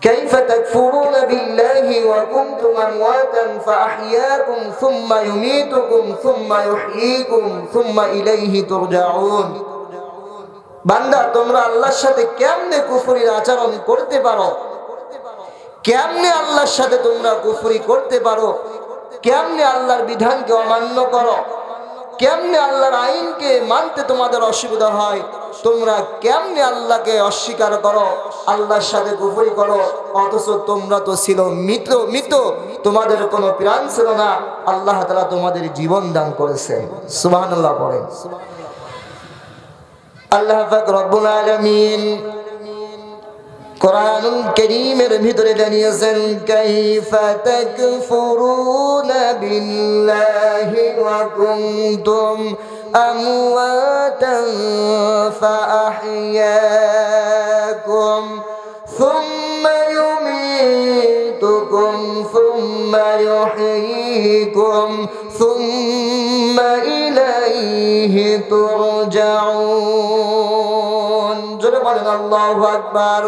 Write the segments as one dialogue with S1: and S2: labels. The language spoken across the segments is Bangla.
S1: كيف تكفرون بالله وكنتم أمواتا فأحياكم ثم يميتكم ثم يحييكم ثم إليه ترجعون বান্দা তোমরা আল্লাহর সাথে কেমনে কুফরির আচরণ করতে পারো কেমনে আল্লাহর সাথে তোমরা কুফরি করতে পারো কেমনে আল্লাহর বিধানকে অমান্য করো কেমনে আল্লাহর আইনকে মানতে তোমাদের অসুবিধা হয়? তোমরা কেমনে আল্লাহকে অস্বীকার করো? আল্লাহর সাথে কুফরি করো? অথচ তোমরা তো ছিল মৃত মৃত তোমাদের কোনো প্রাণ ছিল না। আল্লাহ তালা তোমাদের জীবন দান করেছেন। সুবাহ আল্লাহ পড়েন। আল্লাহ রব্বুল আলামিন কোরআনুল কারীমের ভিতরে জানিয়েছেন কাইফা তাকফুরুনা বিল্লাহি ওয়া কুনতুম আমওয়াতান ফাআহইয়াকুম থুম্মা يميتكم ثم يحييكم ثم إليه ترجعون জোরে বলেন, আল্লাহু আকবার।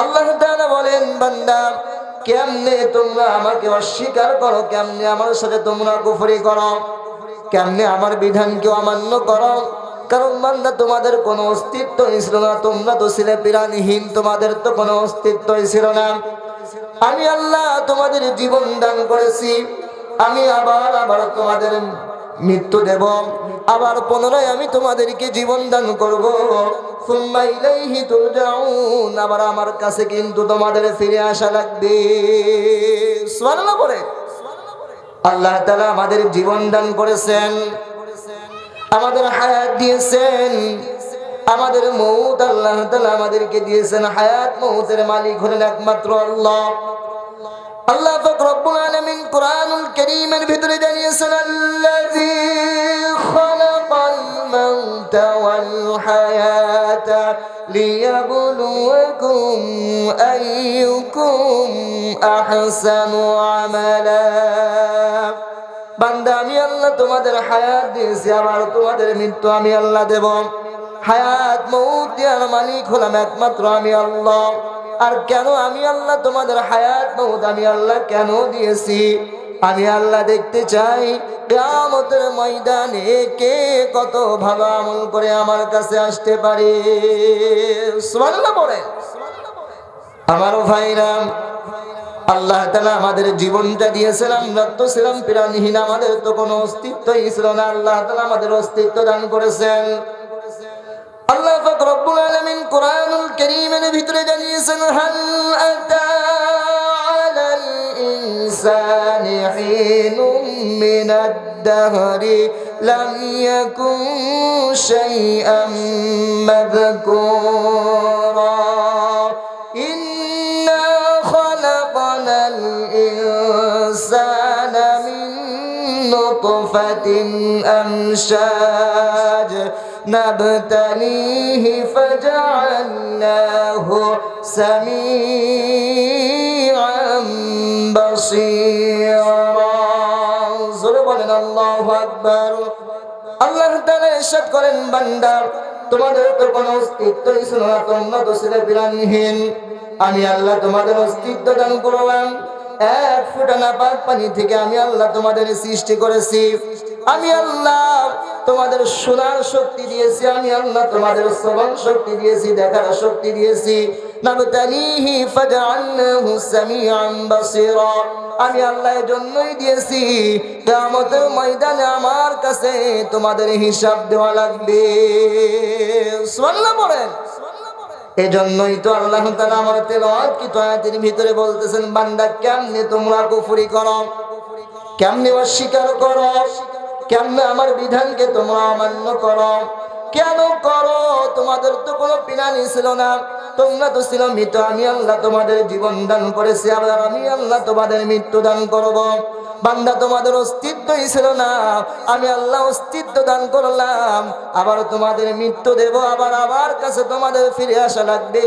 S1: আল্লাহ বলেন, বান্দা, কেমনে তোমরা আমাকে অস্বীকার করো? কেমনে আমার সাথে তোমরা কুফরি করো? কেমনে আমার বিধানকে অমান্য করো? কারণ বান্দা, তোমাদের কোনো অস্তিত্বই ছিল না। তোমরা তো ছিলে প্রাণীহীন, তোমাদের তো কোনো অস্তিত্বই ছিল না। আমি আল্লাহ তোমাদের জীবন দান করেছি। আমি আবার আবার তোমাদের মৃত্যু দেব। আবার পুনরায় আমি তোমাদেরকে জীবন দান করব। আবার আমার কাছে কিন্তু তোমাদের ফিরে আসা লাগবে। সুবহানাল্লাহ বলে আল্লাহ তাআলা আমাদের জীবন দান করেছেন। আমাদের হায়াত দিয়েছেন। আমাদের মৌত আল্লাহ তাআলা আমাদেরকে দিয়েছেন। হায়াত মৌতের মালিক হলেন একমাত্র আল্লাহ। আল্লাহ পাক রব্বুল আলামিন কোরআনুল কারীমের ভিতরে জানিয়েছেন, আল্লাযী খালাকাল মাউতা ওয়াল হায়াতা লিয়াবলুয়াকুম আইয়ুকুম আহসানু আমালা। বান্দা, আমি আল্লাহ তোমাদের হায়াত দিয়েছি, আবার তোমাদের মৃত্যু আমি আল্লাহ দেব। হায়াত, মৌত দেওয়ার মালিক হলাম একমাত্র আমি আল্লাহ। আর কেন আমি আল্লাহ তোমাদের হায়াত মৌত আমি আল্লাহ কেন দিয়েছি? আমি আল্লাহ দেখতে চাই, কেয়ামতের ময়দানে কে কত ভালো আমল করে আমার কাছে আসতে পারে? বলে আমারও ভাইরাম, আল্লাহ তালা আমাদের জীবনটা দিয়েছিলাম আমরা তো ছিলাম প্রাণীহীন, আমাদের তো কোনো অস্তিত্বই ছিল না। আল্লাহ তালা আমাদের অস্তিত্ব দান করেছেন। আল্লাহ পাক রব্বুল আলামিন কোরআনুল কারীমের ভিতরে জানিয়েছেন হাল আতা আলাল ইনসানি হিনুম মিনাদ দাহরি লাম ইয়াকুন শাইআম মাযকুরা ইন্না খলাকনাল ইনসানা মিন নুতফাতিন আমশাজ نبتليه فجعلناه سميعا بصيرا জোরে বলেন আল্লাহু আকবার আল্লাহ তাআলা ইরশাদ করেন বান্দা তোমাদের তো কোনো অস্তিত্বই ছিল না তোমরা তো ছিলে বিরানহীন আমি আল্লাহ তোমাদের অস্তিত্ব দান করলাম এক ফুটা না পাক পানি থেকে আমি আল্লাহ তোমাদের সৃষ্টি করেছি। আমি আল্লাহ তোমাদের শোনার শক্তি দিয়েছি, আমি আল্লাহ তোমাদের শ্রবণ শক্তি দিয়েছি, দেখার শক্তি দিয়েছি। আমি আল্লাহ জন্যই দিয়েছি কিয়ামতের ময়দানে আমার কাছে তোমাদের হিসাব দেওয়া লাগবে। বলেন। এজন্যই তো আল্লাহ তাআলা আমার তেলাওয়াত কি আয়াতের ভিতরে বলতেছেন, বান্দা, কেমনে তোমরা কুফরি করো? কেমনে অস্বীকার করো? কেমনে আমার বিধানকে তোমরা অমান্য করো? কেন করো? তোমাদের তো কোনো পিনানি ছিল না। তোমরা তো ছিল মৃত, আমি আল্লাহ তোমাদের জীবন দান করেছি আমি আল্লাহ তোমাদের মৃত্যু দান করব। বান্দা তোমাদের অস্তিত্বই ছিল না। আমি আল্লাহ অস্তিত্ব দান করলাম। আবার তোমাদের মৃত্যু দেব, আবার আবার কাছে তোমাদের ফিরে আসা লাগবে।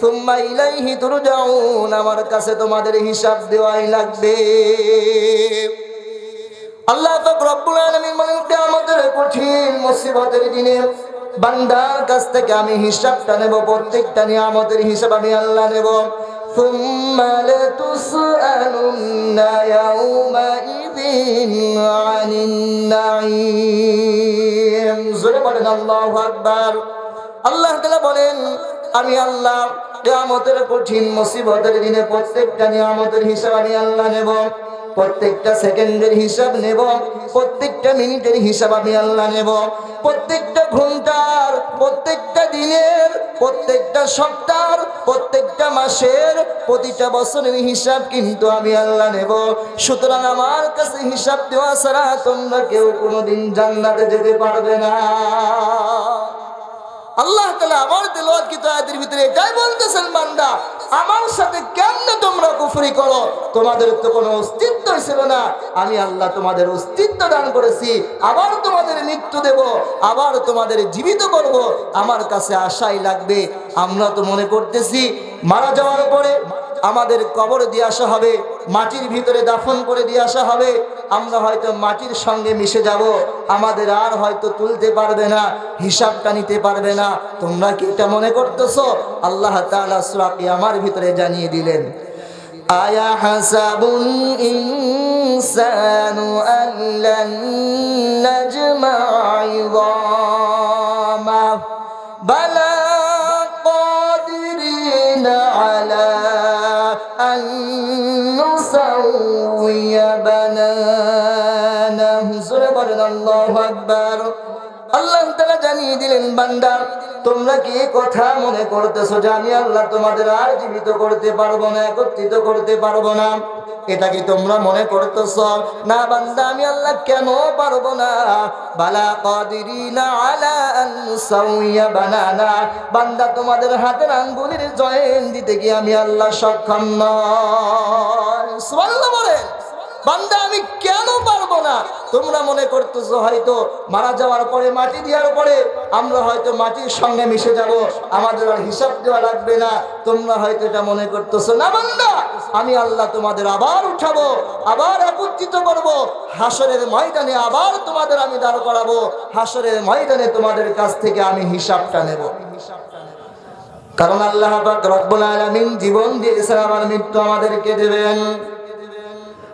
S1: সুম্মা ইলাইহি তুরজাউন, আমার কাছে তোমাদের হিসাব দেওয়াই লাগবে। আল্লাহ পাক রব্বুল আলামিন বলেন, কিয়ামতের কঠিন মুসিবতের দিনে বান্দার কাছ থেকে আমি হিসাবটা নেব, প্রত্যেকটা নিয়ে আমাদের হিসাব আমি আল্লাহ নেব। ثم لتسألن يومئذ عن النعيم জোরে বলেন আল্লাহু আকবার আল্লাহ তাআলা বলেন আমি আল্লাহ কিয়ামতের কঠিন মুসিবতের দিনে প্রত্যেকটা নিয়ামতের হিসাব আমি আল্লাহ নেব প্রত্যেকটা সেকেন্ডের হিসাব নেব, প্রত্যেকটা মিনিটের হিসাব আমি আল্লাহ নেব। প্রত্যেকটা ঘণ্টার, প্রত্যেকটা দিনের, প্রত্যেকটা সপ্তাহ প্রত্যেকটা মাসের, প্রতিটা বছরের হিসাব কিন্তু আমি আল্লাহ নেব। সুতরাং আমার কাছে হিসাব দেওয়া ছাড়া তোমরা কেউ কোনোদিন জান্নাতে যেতে পারবে না। আল্লাহ তালা আমার তেলোয়াত কি আয়াতের ভিতরে এটাই বলতেছেন বান্দা আমার সাথে কেন তোমরা কুফরি করো? তোমাদের তো কোনো অস্তিত্ব ছিল না। আমি আল্লাহ তোমাদের অস্তিত্ব দান করেছি। আবার তোমাদের মৃত্যু দেব। আবার তোমাদের জীবিত করব। আমার কাছে আশাই লাগবে। আমরা তো মনে করতেছি, মারা যাওয়ার পরে আমাদের কবর দিয়ে আসা হবে। মাটির ভিতরে দাফন করে দিয়ে আসা হবে। আমরা হয়তো মাটির সঙ্গে মিশে যাব। আমাদের আর হয়তো তুলতে পারবে না, হিসাবটা নিতে পারবে না। তোমরা কি এটা মনে করতেছো? আল্লাহ সূরা কিয়ামার ভিতরে জানিয়ে দিলেন, আয়া হাসাবুন ইনসানু আল্লান নাজমা ইযামা আকবার। আল্লাহ তাআলা জানিয়ে দিলেন, বান্দা, তোমরা কি কথা মনে করতেছো আমি আল্লাহ তোমাদের আর জীবিত করতে পারব না, একত্রিত করতে পারব না? এটা কি তোমরা মনে করতেছ? না, বান্দা, আমি আল্লাহ কেন পারব না? বালা বানানা। বান্দা, তোমাদের হাতের আঙ্গুলের জয়েন দিতে কি আমি আল্লাহ সক্ষম নয় বলেন। বান্দা, আমি কেন পারব না? তোমরা মনে করতেছো হয়তো মারা যাওয়ার পরে, মাটি দেওয়ার পরে আমরা হয়তো মাটির সঙ্গে মিশে যাব, আমাদের আর হিসাব দেওয়া লাগবে না। তোমরা হয়তো এটা মনে করতেছো, না বান্দা, আমি আল্লাহ তোমাদের আবার উঠাবো, আবার একত্রিত করব। হাসরের ময়দানে আবার তোমাদের আমি দাঁড় করাবো, হাসরের ময়দানে তোমাদের কাছ থেকে আমি হিসাবটা নেব। কারণ আল্লাহ রব্বুল আলামিন জীবন দিয়েছেন আমার মৃত্যু আমাদেরকে দেবেন।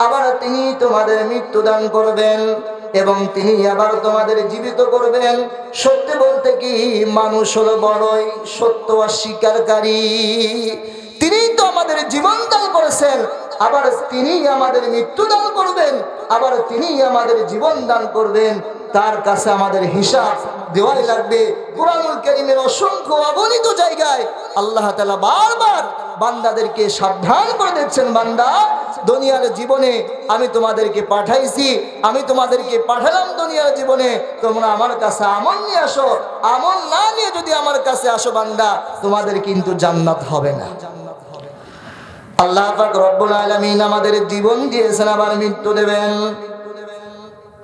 S1: আবার তিনি তোমাদের মৃত্যু দান করবেন এবং তিনি আবার তোমাদের জীবিত করবেন। সত্যি বলতে কি, মানুষ হলো বড়ই সত্য অস্বীকারী তিনি তো আমাদের জীবন দান করেছেন, আবার তিনি আমাদের মৃত্যু দান করবেন, আবার তিনি আমাদের জীবন দান করবেন। তার কাছে আমাদের হিসাব দেওয়াই লাগবে। কোরআনুল করিমের অসংখ্য অগণিত জায়গায় আল্লাহ তালা বারবার বান্দাদেরকে সাবধান করে দিচ্ছেন, বান্দা। দুনিয়ার জীবনে আমি তোমাদেরকে পাঠাইছি, আমি তোমাদেরকে পাঠালাম দুনিয়ার জীবনে। তোমরা আমার কাছে আমল নিয়ে আসো। আমল না নিয়ে যদি আমার কাছে আসো, বান্দা, তোমাদের কিন্তু জান্নাত হবে না। আল্লাহ পাক রব্বুল আলামিন আমাদের জীবন দিয়েছেন, আবার মৃত্যু দেবেন।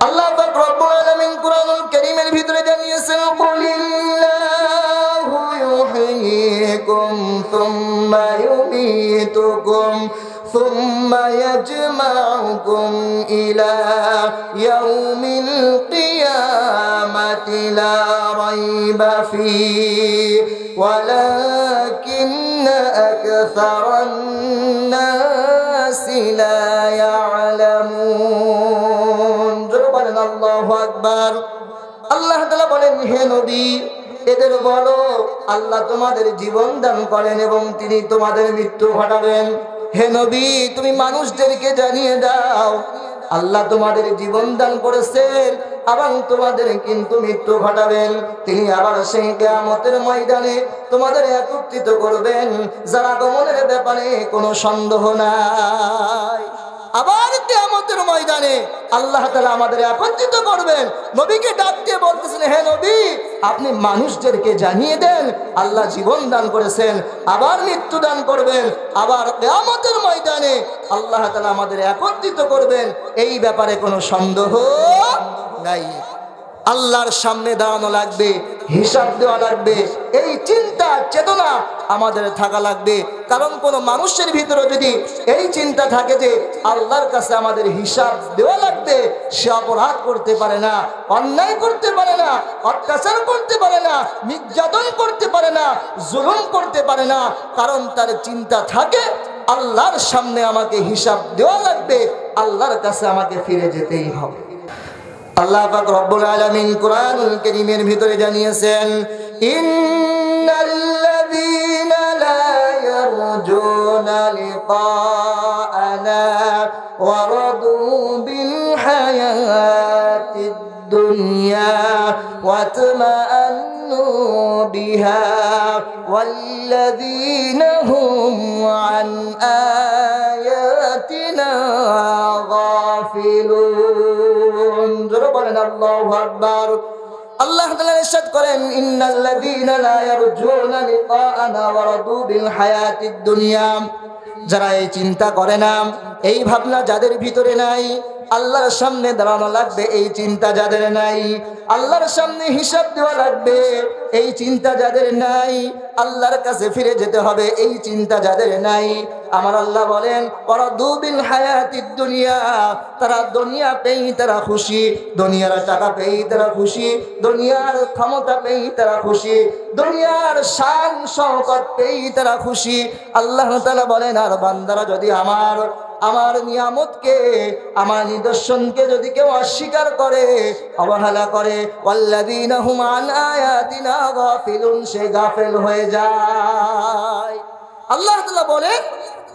S1: আল্লাহ পাক রব্বুল ইউহয়িকুম সুম্মা ইউমীতুকুম ثم يجمعكم إلى يوم القيامة لا ريب فيه ولكن أكثر الناس لا يعلمون বলেন আল্লাহ আকবার আল্লাহ তালা বলেন হে নবী এদের বলো, আল্লাহ তোমাদের জীবন দান করেন এবং তিনি তোমাদের মৃত্যু ঘটাবেন। হে নবী, তুমি মানুষদেরকে জানিয়ে দাও, আল্লাহ তোমাদের জীবন দান করেছেন আবার তোমাদের কিন্তু মৃত্যু ঘটাবেন। তিনি আবার সেই কেয়ামতের ময়দানে তোমাদের একত্রিত করবেন। যারা গমনের ব্যাপারে কোনো সন্দেহ নাই। আবার কেয়ামতের ময়দানে আল্লাহ তালা আমাদের একত্রিত করবেন। নবীকে ডাকতে বলতেছেন, হে নবী, আপনি মানুষদেরকে জানিয়ে দেন, আল্লাহ জীবন দান করেছেন, আবার মৃত্যু দান করবেন, আবার কেয়ামতের ময়দানে আল্লাহ তালা আমাদের একত্রিত করবেন। এই ব্যাপারে কোনো সন্দেহ নাই। আল্লাহর সামনে দাঁড়ানো লাগবে, হিসাব দেওয়া লাগবে, এই চিন্তা, চেতনা আমাদের থাকা লাগবে। কারণ কোন মানুষের ভিতরে যদি এই চিন্তা থাকে যে আল্লাহর কাছে আমাদের হিসাব দেওয়া লাগবে, সে অপরাধ করতে পারে না, অন্যায় করতে পারে না, অত্যাচার করতে পারে না, নির্যাতন করতে পারে না, জুলুম করতে পারে না। কারণ তার চিন্তা থাকে, আল্লাহর সামনে আমাকে হিসাব দেওয়া লাগবে, আল্লাহর কাছে আমাকে ফিরে যেতেই হবে। আল্লাহ পাক রব্বুল আলামিন কোরআনুল কারীমের ভিতরে জানিয়েছেন ইন্নাল্লাযীনা লা ইয়ারজুনা লিকাআনা ওয়া রাদু বিল হায়াতিদ দুনিয়া ওয়া তামান্নু বিহা والذين هم عن آياتنا غافلون জোরে বলেন আল্লাহু করেন যারা এই চিন্তা করে না, এই ভাবনা যাদের ভিতরে নাই, আল্লাহর সামনে দাঁড়ানো লাগবে, এই চিন্তা যাদের নাই, আল্লাহর সামনে হিসাব দেওয়া লাগবে। এই চিন্তা যাদের নাই, আল্লাহর কাছে ফিরে যেতে হবে, এই চিন্তা যাদের নাই। আমার আল্লাহ বলেন ওরা দুবিল হায়াতির দুনিয়া তারা দুনিয়া পেয়েই তারা খুশি, দুনিয়ার টাকা পেয়েই তারা খুশি, দুনিয়ার ক্ষমতা পেয়েই তারা খুশি, দুনিয়ার শান, শওকত পেয়েই তারা খুশি। আল্লাহ তাআলা বলেন, আর বান্দারা যদি আমার আমার নিয়ামতকে, আমার নিদর্শনকে যদি কেউ অস্বীকার করে, অবহেলা করে, ওয়াল্লাযীনা হুম আন আয়াতিনা সে গাফেল হয়ে যায়। আল্লাহ বলেন,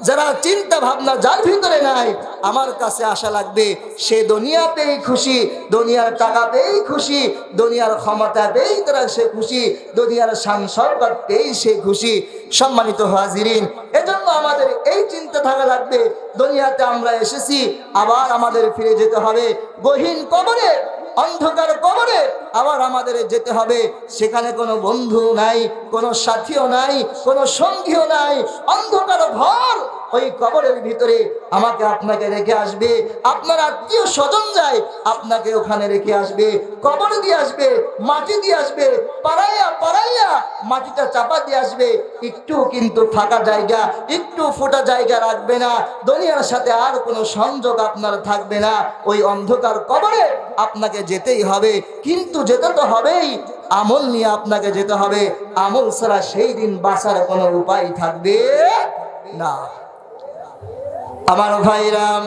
S1: যারা চিন্তা ভাবনা যার ভিতরে নাই, আমার কাছে আসা লাগবে সে দুনিয়াতেই খুশি, দুনিয়ার টাকাতেই খুশি, দুনিয়ার ক্ষমতা পেয়েই তারা সে খুশি, দুনিয়ার সাংসর্গত পেয়েই সে খুশি। সম্মানিত হাজিরিন, এজন্য আমাদের এই চিন্তা থাকা লাগবে, দুনিয়াতে আমরা এসেছি, আবার আমাদের ফিরে যেতে হবে। গহীন কবরে অন্ধকার কবরে আবার আমাদের যেতে হবে। সেখানে কোনো বন্ধু নাই, কোনো সাথীও নাই, কোনো সঙ্গীও নাই। অন্ধকার ঘর ওই কবরের ভিতরে আমাকে আপনাকে রেখে আসবে। আপনার আত্মীয় স্বজন যায়, আপনাকে ওখানে রেখে আসবে। কবর দিয়ে আসবে, মাটি দিয়ে আসবে পাড়াইয়া মাটিটা চাপা দিয়ে আসবে, একটু কিন্তু ফাঁকা জায়গা, একটু ফোটা জায়গা রাখবে না, দুনিয়ার সাথে আর কোনো সংযোগ আপনার থাকবে না। ওই অন্ধকার কবরে আপনাকে যেতেই হবে, কিন্তু যেতে তো হবেই, আমল নিয়ে আপনাকে যেতে হবে। আমল ছাড়া সেই দিন বাঁচার কোনো উপায় থাকবে না। আমার ভাইরাম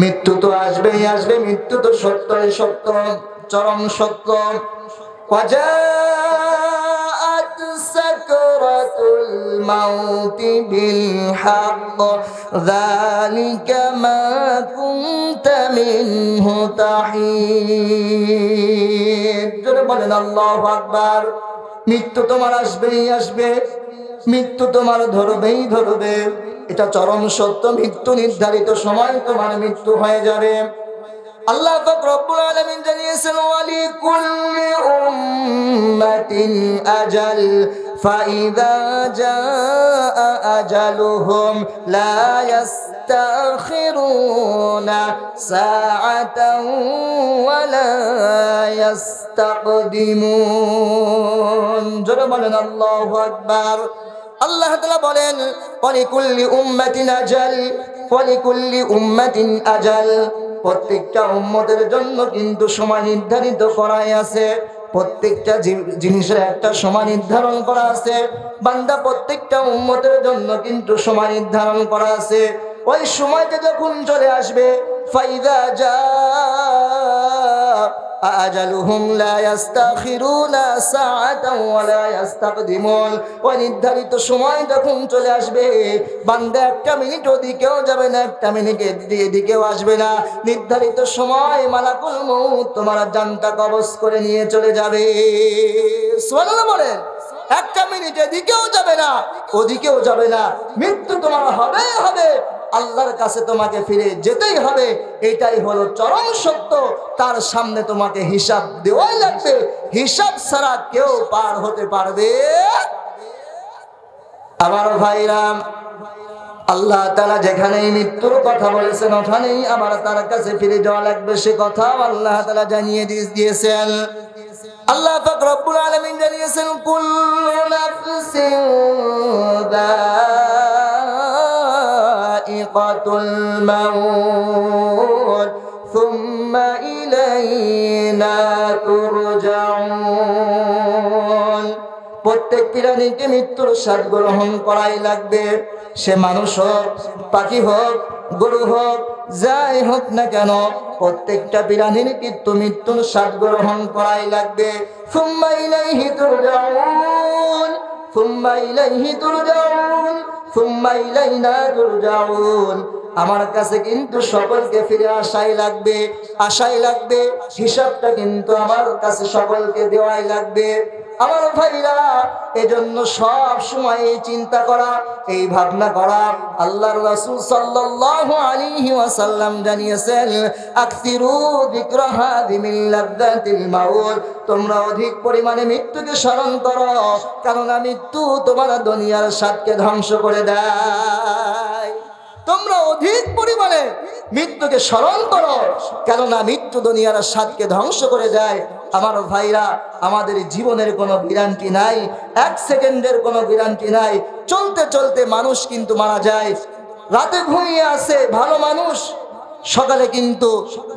S1: মৃত্যু তো আসবেই আসবে, মৃত্যু তো সত্যই সত্য, চরম সত্য। কজা سكرة الموت بالحق ذلك ما كنت منه تحيد জোরে বলেন আল্লাহু আকবার মৃত্যু তোমার আসবেই আসবে মৃত্যু তোমার ধরবেই ধরবে এটা চরম সত্য মৃত্যু নির্ধারিত সময় তোমার মৃত্যু হয়ে যাবে আল্লাহ পাক রব্বুল আলামিন জানিয়েছেন, ওয়ালি কুল্লি উম্মাতিন আজাল, ফাইদা জাআ আজালুহুম, লা ইয়াস্তাখিরুনা সাআতান ওয়া লা ইয়াস্তাকদিমুন। জোরে বলেন, আল্লাহু তাআলা বলেন ওয়ালিকুল্লি উম্মাতিন আজাল ওয়ালিকুল্লি উম্মাতিন আজাল। প্রত্যেকটা উম্মতের জন্য কিন্তু সময় নির্ধারিত করাই আছে। প্রত্যেকটা জিনিসের একটা সময় নির্ধারণ করা আছে। বান্দা প্রত্যেকটা উম্মতের জন্য কিন্তু সময় নির্ধারণ করা আছে। ওই সময়টা যখন চলে আসবে, ফাইদা যা আজালুহুম লা ইস্তাখিরুনা সাআতাও ওয়া লা ইস্তাকদিমুন ওই নির্ধারিত সময় যখন চলে আসবে বান্দা একটা মিনিট ওদিকেও যাবে না একটা মিনিট এদিকেও আসবে না নির্ধারিত সময় মালাকুল মউত তোমার জানটা কবজ করে নিয়ে চলে যাবে সুবহানাল্লাহ বলেন একটা মিনিট এদিকেও যাবে না ওদিকেও যাবে না মৃত্যু তোমার হবে হবে আল্লাহর কাছে তোমাকে ফিরে যেতেই হবে। এটাই হলো চরম সত্য। তার সামনে তোমাকে হিসাব দেওয়াই লাগবে। হিসাব ছাড়া কেউ পার হতে পারবে। আমার ভাইরাম আল্লাহ তারা যেখানেই মৃত্যুর কথা বলেছেন, ওখানেই আবার তার কাছে ফিরে যাওয়া লাগবে। সে কথা আল্লাহ তারা জানিয়ে দিয়েছেন। আল্লাহ পাক রব্বুল আলামিন জানিয়েছেন, কুল্লু নাফসিন দাইকাতুল মাউত সুম্মা ইলাইনা তুরজাউন প্রত্যেক প্রাণীকে মৃত্যুর স্বাদ গ্রহণ করাই লাগবে। সে মানুষ হোক, পাখি হোক, গরু হোক, যাই হোক না কেন, প্রত্যেকটা প্রাণীর কিন্তু মৃত্যুর স্বাদ গ্রহণ করাই লাগবে। সুম্মা ইলাইহি তুরজাউন إليه ترجعون, ثم إلينا ترجعون۔ আমার কাছে কিন্তু সকলকে ফিরে আসাই লাগবে আশাই লাগবে। হিসাবটা কিন্তু আমার কাছে সকলকে দেওয়াই লাগবে। আমার ভাইরা, এজন্য সব সময় এই চিন্তা করা, এই ভাবনা করা। আল্লাহর রাসূল সাল্লাল্লাহু আলাইহি ওয়াসাল্লাম জানিয়েছেন, আকসিরু যিকরা হাদিমিল লাযযাতিল মাউত। তোমরা অধিক পরিমাণে মৃত্যুকে স্মরণ করো কারণ মৃত্যু তোমার দুনিয়ার স্বাদকে ধ্বংস করে দেয়। তোমরা অধিক পরিমাণে মৃত্যুকে স্মরণ করো। কেননা মৃত্যু দুনিয়ার স্বাদকে ধ্বংস করে যায় আমার ভাইরা, আমাদের জীবনের কোনো বিরান্তি নাই, এক সেকেন্ডের কোনো বিরান্তি নাই। চলতে চলতে মানুষ কিন্তু মারা যায়। রাতে ঘুমিয়ে আসে ভালো মানুষ। সকালে কিন্তু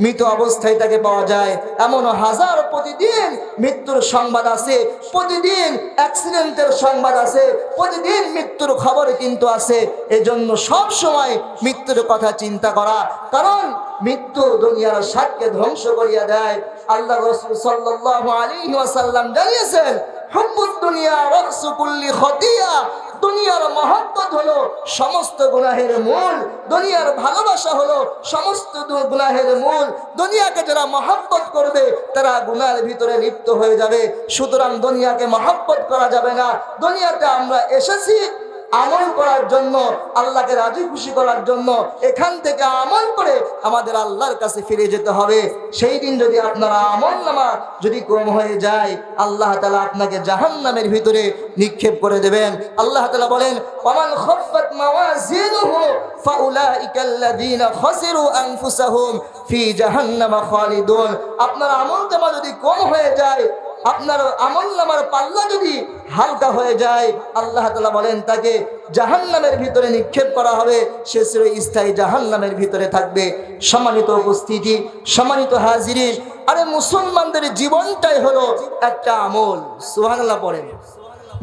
S1: মৃত অবস্থায় তাকে পাওয়া যায়। এমন হাজার প্রতিদিন মৃত্যুর সংবাদ আছে, প্রতিদিন অ্যাক্সিডেন্টের সংবাদ আছে, প্রতিদিন মৃত্যুর খবর কিন্তু আছে। এজন্য সব সময় মৃত্যুর কথা চিন্তা করা, কারণ মৃত্যু দুনিয়ার স্বাদকে ধ্বংস করিয়া দেয়। আল্লাহ রসুল সাল্লাল্লাহু আলাইহি ওয়াসাল্লাম জানিয়েছেন দুনিয়া রাসু কুল্লি খতিয়া দুনিয়ার মহব্বত হলো সমস্ত গুনাহের মূল, দুনিয়ার ভালোবাসা হলো সমস্ত গুনাহের মূল। দুনিয়াকে যারা মহব্বত করবে, তারা গুনার ভিতরে লিপ্ত হয়ে যাবে। সুতরাং দুনিয়াকে মহব্বত করা যাবে না। দুনিয়াতে আমরা এসেছি আমল করার জন্য, আল্লাহকে রাজি খুশি করার জন্য, এখান থেকে আমল করে আমাদের আল্লাহর কাছে ফিরে যেতে হবে। সেই দিন যদি আপনার আমল নামা যদি কম হয়ে যায়, আল্লাহ তালা আপনাকে জাহান নামের ভিতরে নিক্ষেপ করে দেবেন। আল্লাহ তালা বলেন খফাত ফি জাহান্নামা আপনার আমল নামা যদি কম হয়ে যায় আপনার আমল নামার পাল্লা যদি হালকা হয়ে যায়, আল্লাহ তালা বলেন তাকে জাহান্নামের ভিতরে নিক্ষেপ করা হবে। সে ছিল স্থায়ী জাহান্নামের ভিতরে থাকবে। সম্মানিত উপস্থিতি, সম্মানিত হাজিরি আরে মুসলমানদের জীবনটাই হলো একটা আমল। সুহানাল্লাহ পড়েন।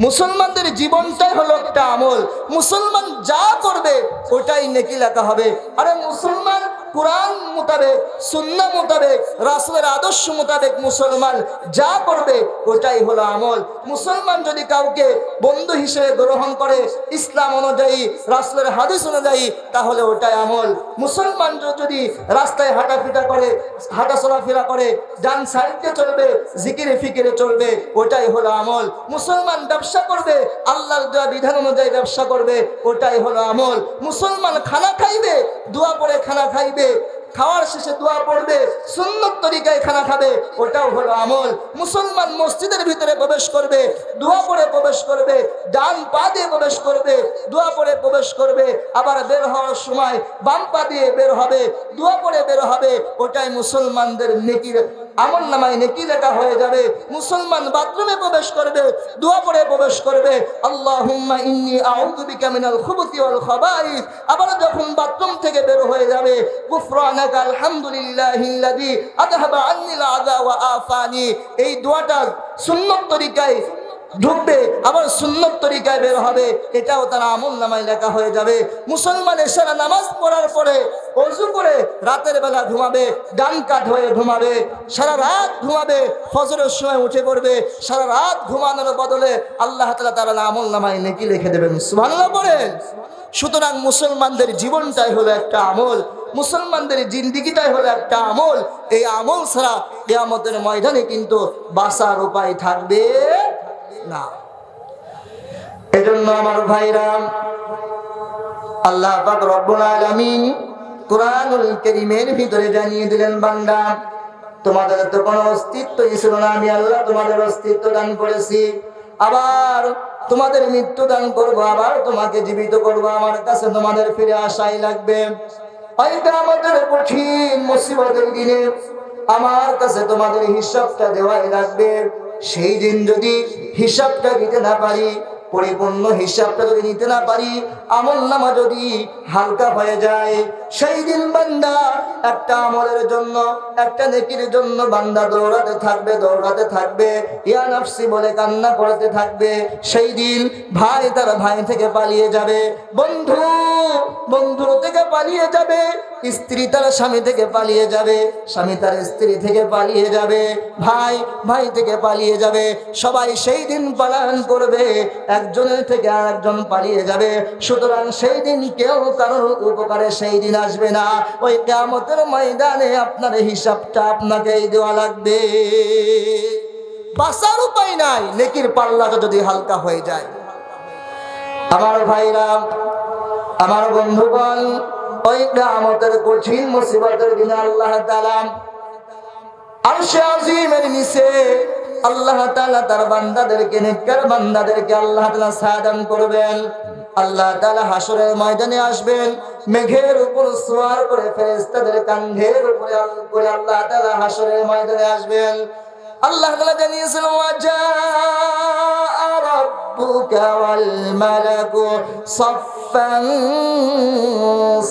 S1: মুসলমানদের জীবনটাই হলো একটা আমল। মুসলমান যা করবে, ওটাই নেকি লেখা হবে। আরে মুসলমান কোরআন মোতাবেক, সুন্না মোতাবেক, রাসুলের আদর্শ মোতাবেক মুসলমান যা করবে, ওটাই হলো আমল। মুসলমান যদি কাউকে বন্ধু হিসেবে গ্রহণ করে ইসলাম অনুযায়ী, রাসুলের হাদিস অনুযায়ী, তাহলে ওটাই আমল। মুসলমান যদি রাস্তায় হাঁটাফিটা করে হাঁটা চলাফেরা করে ডান সাইডে চলবে, জিকিরে ফিকিরে চলবে, ওটাই হলো আমল। মুসলমান ব্যবসা করবে, আল্লাহর দেওয়া বিধান অনুযায়ী ব্যবসা করবে, ওটাই হলো আমল। মুসলমান খানা খাইবে, দোয়া পরে খানা খাইবে খাওয়ার শেষে দোয়া পড়বে সুন্দর তরিকায় খানা খাবে, ওটাও হলো আমল। মুসলমান মসজিদের ভিতরে প্রবেশ করবে, দোয়া পরে প্রবেশ করবে, ডান পা দিয়ে প্রবেশ করবে, দোয়া পরে প্রবেশ করবে, আবার বের হওয়ার সময় বাম পা দিয়ে বের হবে, দোয়া পরে বের হবে, ওটাই মুসলমানদের নেকির আমল নামায় নেকি লেখা হয়ে যাবে। মুসলমান বাথরুমে প্রবেশ করবে দোয়া করে প্রবেশ করবে। আল্লাহুম্মা ইন্নি আউযু বিকা মিনাল খুবুতি ওয়াল খাবাইস। আবার যখন বাথরুম থেকে বের হয়ে যাবে, গুফরানাকা আলহামদুলিল্লাহিল্লাযী আযহাবা আন্নিল আযা ওয়া আফানি। এই দোয়াটা সুন্নত তরিকায় ঢুকবে, আবার সুন্নত তরিকায় বের হবে। এটাও তার আমল নামায় লেখা হয়ে যাবে। মুসলমান এসারা নামাজ পড়ার পরে অজু করে রাতের বেলা ঘুমাবে, ডান কাঠ হয়ে ঘুমাবে, সারা রাত ঘুমাবে, ফজরের সময় উঠে পড়বে, সারা রাত ঘুমানোর বদলে আল্লাহ তালা তারা আমল নামায় নেকি লিখে দেবেন। সুবহানাল্লাহ পড়েন সুতরাং মুসলমানদের জীবনটাই হলো একটা আমল, মুসলমানদের জিন্দিগিটাই হলো একটা আমল। এই আমল ছাড়া কেয়ামতের ময়দানে কিন্তু বাসার উপায় থাকবে না। এজন্য আমার ভাইরা, আল্লাহ পাক কারীমের ভিতরে জানিয়ে দিলেন, বান্দা, তোমাদের তো কোনো ছিল না। আমি আল্লাহ তোমাদের অস্তিত্ব দান করেছি। আবার তোমাদের মৃত্যু দান করব, আবার তোমাকে জীবিত করব। আমার কাছে তোমাদের ফিরে আসাই লাগবে। হয়তো আমাদের কঠিন মুসিবতের দিনে আমার কাছে তোমাদের হিসাবটা দেওয়াই লাগবে। সেই দিন যদি হিসাবটা দিতে না পারি, পরিপূর্ণ হিসাবটা যদি নিতে না পারি, আমল নামা যদি হালকা হয়ে যায় সেই দিন বান্দা একটা আমলের জন্য, একটা নেকির জন্য বান্দা দৌড়াতে থাকবে দৌড়াতে থাকবে। ইয়া নাফসি বলে কান্না করতে থাকবে। সেই দিন ভাই তার ভাই থেকে পালিয়ে যাবে। বন্ধু, বন্ধুর থেকে পালিয়ে যাবে। স্ত্রী তার স্বামী থেকে পালিয়ে যাবে। স্বামী তার স্ত্রী থেকে পালিয়ে যাবে। ভাই ভাই থেকে পালিয়ে যাবে। সবাই সেই দিন পালন করবে। একজনের থেকে আর একজন পালিয়ে যাবে। সুতরাং সেই দিন কেউ কারোর উপকারে সেই দিন আসবে না। ওই কেমতের ময়দানে আপনার হিসাবটা আপনাকেই দেওয়া লাগবে। বাঁচার উপায় নাই, নেকির পাল্লাটা যদি হালকা হয়ে যায়। আমার ভাইরা, আমার বন্ধুগণ, ওই কেমতের কঠিন মুসিবতের দিনে আল্লাহ তাআলা আরশে আজিমের নিচে আল্লাহ তাআলা তার বান্দাদেরকে, নেককার বান্দাদেরকে আল্লাহ তাআলা সাদান করবেন। আল্লাহ তালা হাসরের ময়দানে আসবেন, মেঘের উপর সোয়ার করে ফেরেস্তাদের কান্ধের উপরে করে আল্লাহ তালা হাসরের ময়দানে আসবেন। আল্লাহ তালা জানিয়েছেন ওয়াজা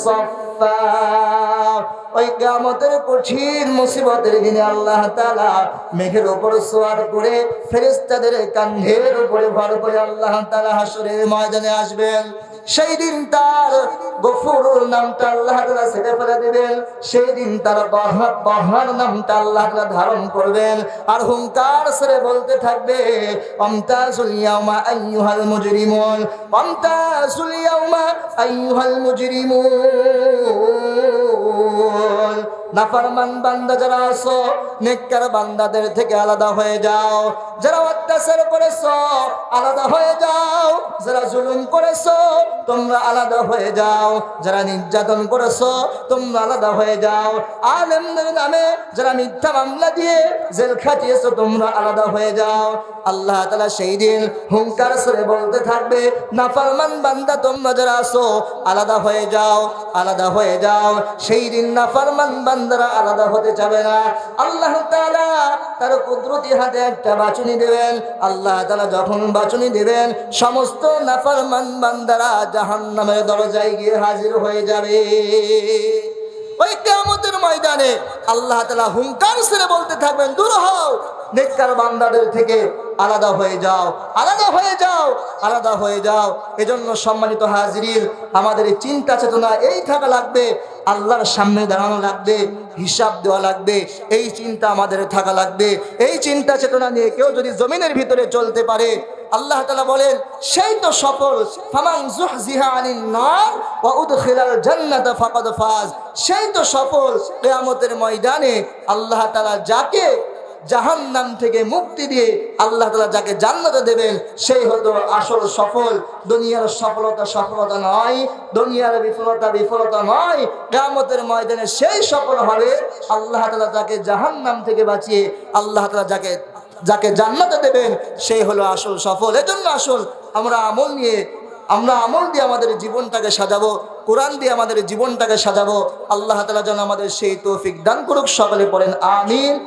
S1: সাফফা। ওই কিয়ামতের কঠিন মুসিবতের দিনে আল্লাহ তালা মেঘের উপর সোয়ার করে ফেরেশতাদের কান্ধের উপরে ভর করে আল্লাহ তাআলা হাসরের ময়দানে আসবেন। সেই দিন তার গফুরুর নামটা আল্লাহ তাআলা ছেড়ে ফেলে দেবেন। সেই দিন তার বহা বহার নামটা আল্লাহ তাআলা ধারণ করবেন। আর হুঙ্কার সরে বলতে থাকবে, অমতাজুল ইয়াউমা আইয়ুহাল মুজরিমুন, অমতাজুল ইয়াউমা আইয়ুহাল মুজরিমুন। নাফরমান বান্দা যারা আছো, নেককার বান্দাদের থেকে আলাদা হয়ে যাও। যারা অত্যাচার করেছ, আলাদা হয়ে যাও। যারা জুলুম করেছ, তোমরা আলাদা হয়ে যাও। যারা নির্যাতন করেছ, তোমরা আলাদা হয়ে যাও। আলেমদের নামে যারা মিথ্যা মামলা দিয়ে জেল খাটিয়েছো, তোমরা আলাদা হয়ে যাও। আল্লাহ তালা সেই দিন হুঙ্কার সরে বলতে থাকবে, নাফারমান বান্দা তোমরা যারা আছো, আলাদা হয়ে যাও, আলাদা হয়ে যাও। সেই দিন নাফরমান বান্দারা আলাদা হতে চাবে না। আল্লাহ তালা তার কুদরতি হাতে একটা বাছুনি দেবেন। আল্লাহ তালা যখন বাছুনি দেবেন, সমস্ত নাফারমান বান্দারা জাহান নামের দরজায় গিয়ে হাজির হয়ে যাবে। ওই কেয়ামতের ময়দানে আল্লাহ তালা হুঙ্কার সেরে বলতে থাকবেন, দূর হও, নেককার বান্দাদের থেকে আলাদা হয়ে যাও, আলাদা হয়ে যাও, আলাদা হয়ে যাও। এজন্য সম্মানিত হাজিরির আমাদের এই চিন্তা চেতনা এই থাকা লাগবে, আল্লাহর সামনে দাঁড়ানো লাগবে, হিসাব দেওয়া লাগবে, এই চিন্তা আমাদের থাকা লাগবে। এই চিন্তা চেতনা নিয়ে কেউ যদি জমিনের ভিতরে চলতে পারে আল্লাহ তাআলা বলেন, সেই তো সফল সেই তো সফল, কিয়ামতের ময়দানে আল্লাহ তালা যাকে জাহান্নাম থেকে মুক্তি দিয়ে আল্লাহ তাআলা যাকে জান্নাতে দেবেন, সেই হলো আসল সফল। দুনিয়ার সফলতা সফলতা নয়, দুনিয়ার বিফলতা বিফলতা নয়, কিয়ামতের ময়দানে সেই সফল হবে আল্লাহ তাআলা যাকে জাহান্নাম থেকে বাঁচিয়ে, আল্লাহ তালা যাকে যাকে জান্নাতে দেবেন সেই হলো আসল সফল। এজন্য আসল আমরা আমল নিয়ে, আমরা আমল দিয়ে আমাদের জীবনটাকে সাজাবো, কোরআন দিয়ে আমাদের জীবনটাকে সাজাবো। আল্লাহ তালা যেন আমাদের সেই তৌফিক দান করুক, সকলে পড়েন, আমিন।